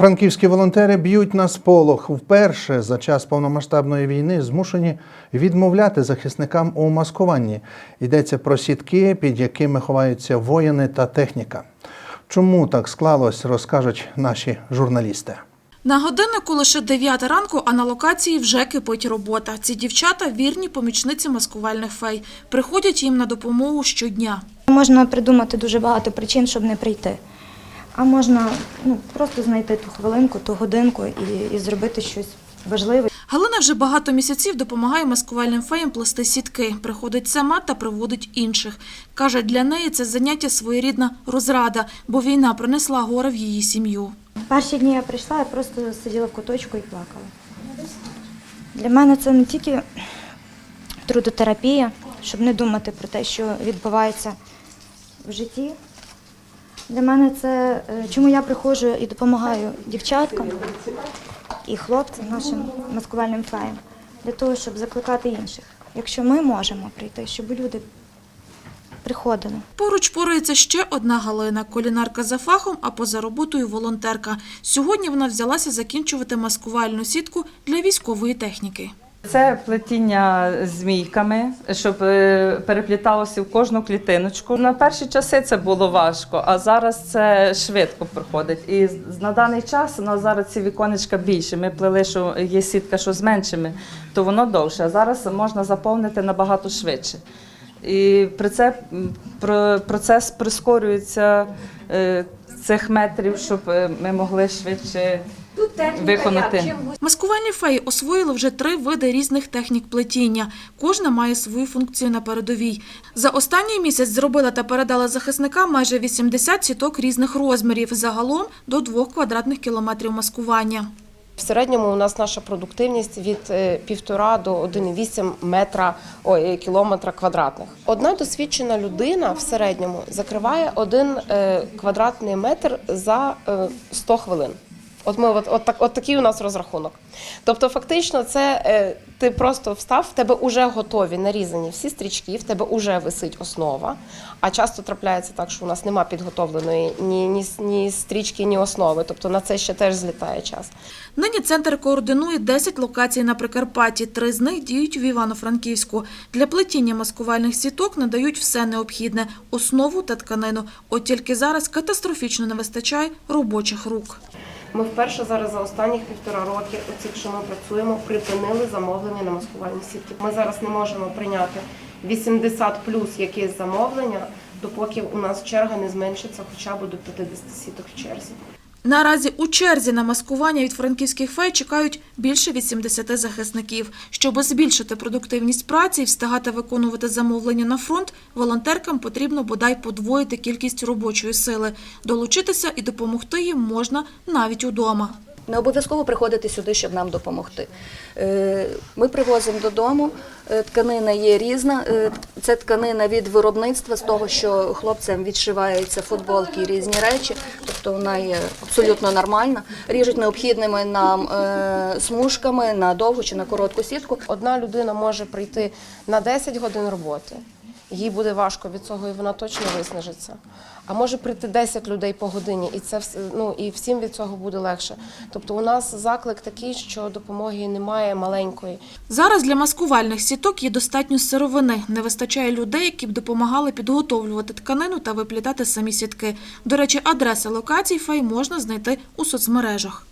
Франківські волонтери б'ють на сполох. Вперше за час повномасштабної війни змушені відмовляти захисникам у маскуванні. Йдеться про сітки, під якими ховаються воїни та техніка. Чому так склалось, розкажуть наші журналісти. На годиннику лише 9 ранку, а на локації вже кипить робота. Ці дівчата вірні помічниці маскувальних фей. Приходять їм на допомогу щодня. Можна придумати дуже багато причин, щоб не прийти. А можна ну, просто знайти ту хвилинку, ту годинку і, і зробити щось важливе. Галина вже багато місяців допомагає маскувальним феям плести сітки. Приходить сама та приводить інших. Каже, для неї це заняття своєрідна розрада, бо війна принесла горе в її сім'ю. Перші дні я прийшла, я просто сиділа в куточку і плакала. Для мене це не тільки трудотерапія, щоб не думати про те, що відбувається в житті. Для мене це е, чому я приходжу і допомагаю дівчаткам і хлопцям, нашим маскувальним феям, для того, щоб закликати інших. Якщо ми можемо прийти, щоб люди приходили. Поруч порується ще одна Галина, колінарка за фахом, а поза роботою волонтерка. Сьогодні вона взялася закінчувати маскувальну сітку для військової техніки. Це плетіння змійками, щоб е, перепліталося в кожну клітиночку. На перші часи це було важко, а зараз це швидко проходить. І на даний час у нас зараз ці віконечка більше. Ми плели, що є сітка, що з меншими, то воно довше. А зараз можна заповнити набагато швидше. І при це про- процес прискорюється е, цих метрів, щоб е, ми могли швидше виконати. Маскувальні феї освоїли вже три види різних технік плетіння. Кожна має свою функцію на передовій. За останній місяць зробила та передала захисникам майже 80 сіток різних розмірів, загалом до 2 квадратних кілометрів маскування. В середньому у нас наша продуктивність від е, півтора до 1,8 метра ой, кілометра квадратних. Одна досвідчена людина в середньому закриває один е, квадратний метр за е, 100 хвилин. От ми от, от, так, от такий у нас розрахунок. Тобто, фактично, це е, ти просто встав, в тебе вже готові нарізані всі стрічки, в тебе вже висить основа. А часто трапляється так, що у нас нема підготовленої ні, ні, ні стрічки, ні основи. Тобто на це ще теж злітає час. Нині центр координує 10 локацій на Прикарпатті. Три з них діють в Івано-Франківську. Для плетіння маскувальних сіток надають все необхідне – основу та тканину. От тільки зараз катастрофічно не вистачає робочих рук. Ми вперше зараз за останніх півтора роки, оці, що ми працюємо, припинили замовлення на маскувальні сітки. Ми зараз не можемо прийняти 80 плюс якесь замовлення, допоки у нас черга не зменшиться хоча б до 50 сіток в черзі. Наразі у черзі на маскування від франківських фей чекають більше 80 захисників. Щоб збільшити продуктивність праці і встигати виконувати замовлення на фронт, волонтеркам потрібно бодай подвоїти кількість робочої сили. Долучитися і допомогти їм можна навіть удома. Не обов'язково приходити сюди, щоб нам допомогти. Е, Ми привозимо додому. е, Тканина є різна. Е, Це тканина від виробництва, з того, що хлопцям відшиваються футболки і різні речі, тобто вона є абсолютно нормальна. Ріжуть необхідними нам смужками на довгу чи на коротку сітку. Одна людина може прийти на 10 годин роботи. Їй буде важко від цього, і вона точно виснажиться. А може прийти 10 людей по годині, і це ну і всім від цього буде легше. Тобто, у нас заклик такий, що допомоги немає маленької. Зараз для маскувальних сіток є достатньо сировини. Не вистачає людей, які б допомагали підготовлювати тканину та виплітати самі сітки. До речі, адреси локацій фей можна знайти у соцмережах.